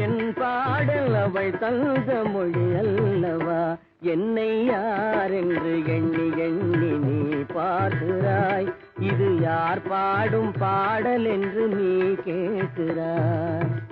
என் பாடல் அவள் தந்த மொழி அல்லவா? என்னை யார் என்று எண்ணி எண்ணி நீ பார்க்கிறாய். இது யார் பாடும் பாடல் என்று நீ கேட்கிறாய்.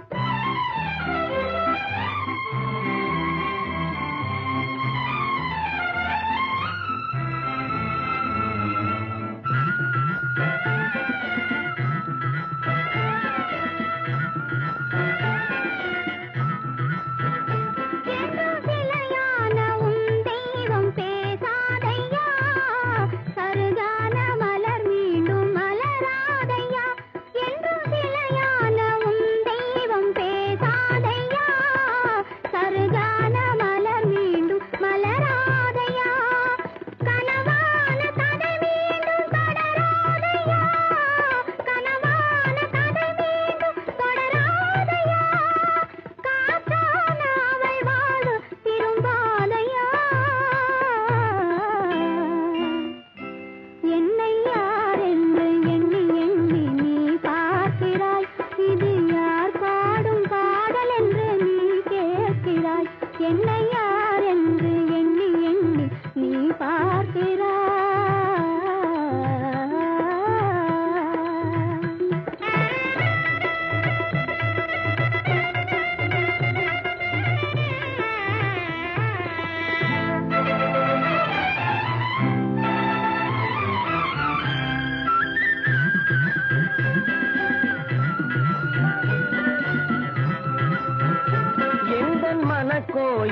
பார்க்கிறாய்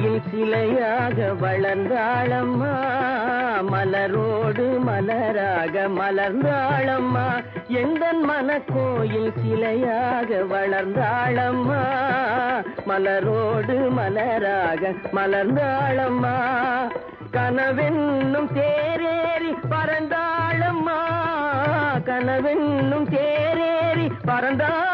மனக்கோயில் சிலையாக வளர்ந்தாளம்மா. மலரோடு மலராக மலர்ந்தாளம்மா. எந்தன் மனக்கோயில் சிலையாக வளர்ந்தாளம்மா. மலரோடு மலராக மலர்ந்தாளம்மா. கனவென்னும் தேரேறி பறந்தாளம்மா. கனவென்னும் தேரேறி பறந்தாளம்மா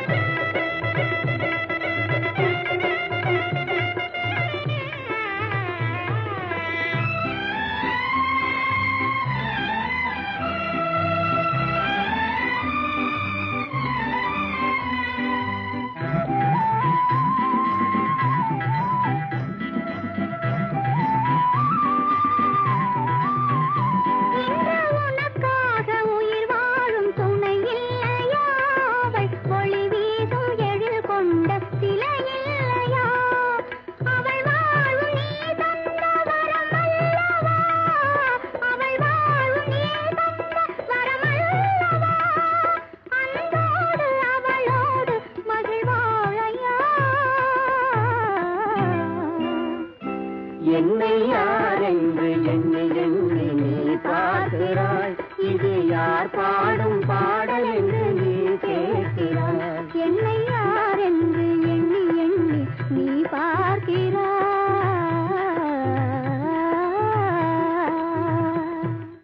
என்னை யார் என்று எண்ணி எண்ணி நீ பார்க்கிறாய். இது யார்